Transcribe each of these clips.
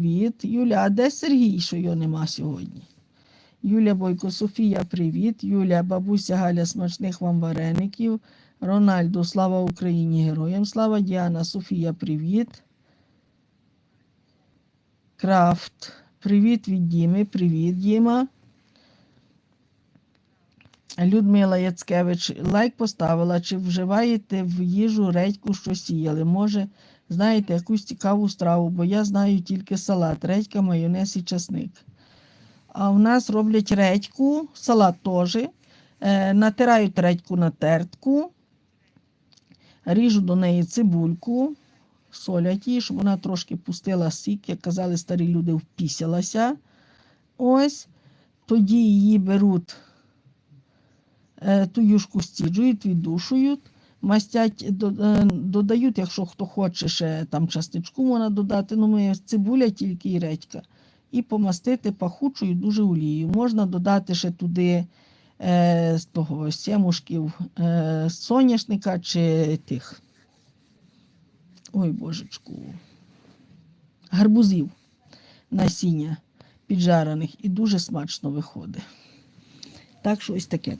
Привіт. Юля, а де Сергій, що його нема сьогодні? Юля Бойко, Софія, привіт. Юля, бабуся Галя, смачних вам вареників. Рональду, слава Україні, героям слава. Діана, Софія, привіт. Крафт, привіт від Діми, привіт, Діма. Людмила Яцкевич, лайк поставила. Чи вживаєте в їжу редьку, що сіяли? Може, знаєте якусь цікаву страву, бо я знаю тільки салат, редька, майонез і часник. А в нас роблять редьку, салат теж. Е, натирають редьку на тертку, ріжу до неї цибульку, солять її, щоб вона трошки пустила сік, як казали старі люди, впісялася. Ось. Тоді її беруть, е, ту юшку стіджують, віддушують, мастять, е, додають, якщо хто хоче, ще там частичку можна додати. Ну, ми цибуля тільки і редька. І помастити пахучою дуже олією. Можна додати ще туди е, з того сімушків е, соняшника чи тих. Ой, божечку. Гарбузів насіння піджарених і дуже смачно виходить. Так що ось таке.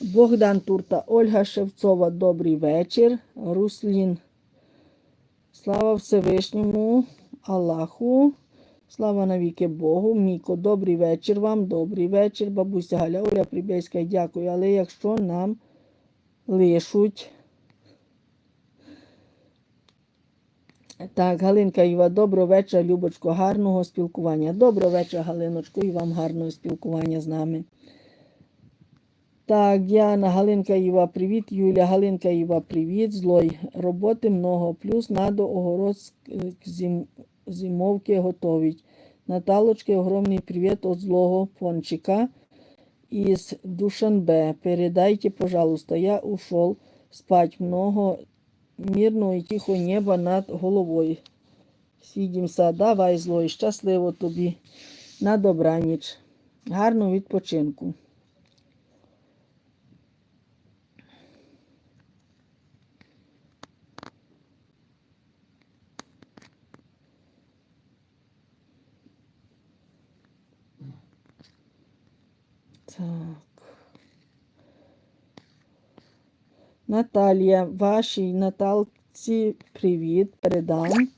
Богдан Турта, Ольга Шевцова, добрий вечір. Руслін. Слава Всевишньому Аллаху. Слава навіки Богу. Міко, добрий вечір вам, добрий вечір. Бабуся Галя, Оля Прибєська, дякую. Але якщо нам лишуть. Так, Галинка Іва, доброго вечора, Любочко, гарного спілкування. Доброго вечора, Галиночко, і вам гарного спілкування з нами. Так, Діана, Галинка Іва, привіт. Юля, Галинка Іва, привіт. Злой. Роботи много. Плюс надо огород зим, зимовки готовить. Наталочки, огромний привіт от злого пончика из Душанбе. Передайте, пожалуйста, я ушел спать. Много мирного і тихого неба над головою. Свідімся, давай злой, щасливо тобі. На добраніч. Гарного відпочинку. Так. Наталія, вашій Наталці привіт, передам.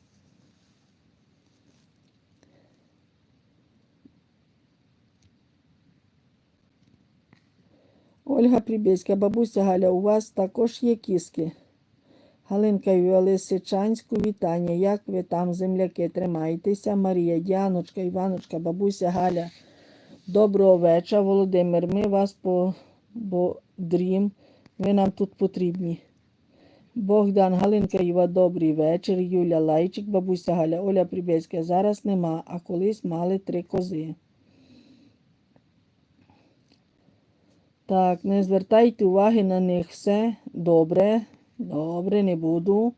Ольга Прибєська, бабуся Галя, у вас також є кіски. Галинка Юля Лисичанську, вітання. Як ви там, земляки, тримаєтеся? Марія, Діаночка, Іваночка, бабуся Галя. Доброго вечора, Володимир. Ми вас пободрім. Ви нам тут потрібні. Богдан, Галинка Іва, добрий вечір. Юля Лайчик, бабуся Галя, Оля Прибєська. Зараз нема, а колись мали три кози. Так, не звертайте уваги на них. Все добре. Добре, не буду.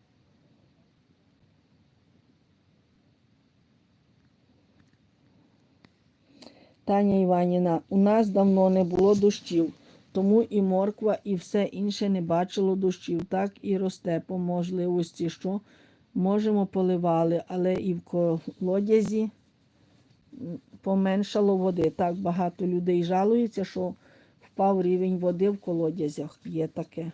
Таня Іванівна, у нас давно не було дощів, тому і морква, і все інше не бачило дощів. Так і росте по можливості, що можемо поливали, але і в колодязі поменшало води. Так багато людей жалується, що впав рівень води в колодязях. Є таке.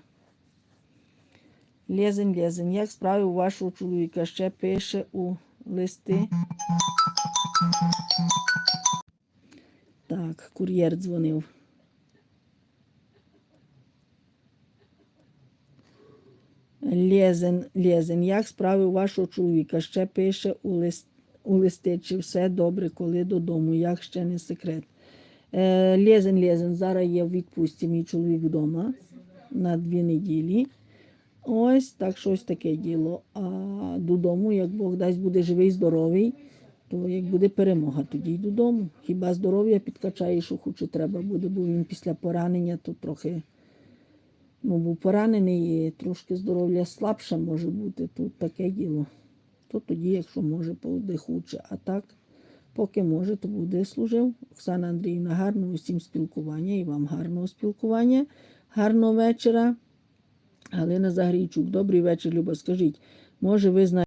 Лєзень, лєзень. Як справи у вашого чоловіка? Ще пише у листи. Кур'єр дзвонив. Лєзен, Лєзен. Як справи вашого чоловіка? Ще пише у, лист, у листи, чи все добре, коли додому, як ще не секрет. Е, Лєзен, Лєзен, зараз є в відпустці мій чоловік вдома на дві неділі. Ось так щось таке діло. А додому, як Бог дасть, буде живий, здоровий, то як буде перемога, тоді й додому. Хіба здоров'я підкачає, що хоче треба буде, бо він після поранення то трохи ну, був поранений і трошки здоров'я слабше може бути. Тут таке діло. То тоді, якщо може, буде. А так, поки може, то буде служив. Оксана Андріївна, гарного усім спілкування і вам гарного спілкування, гарного вечора. Галина Загрійчук, добрий вечір, Люба. Скажіть, може, ви знаєте.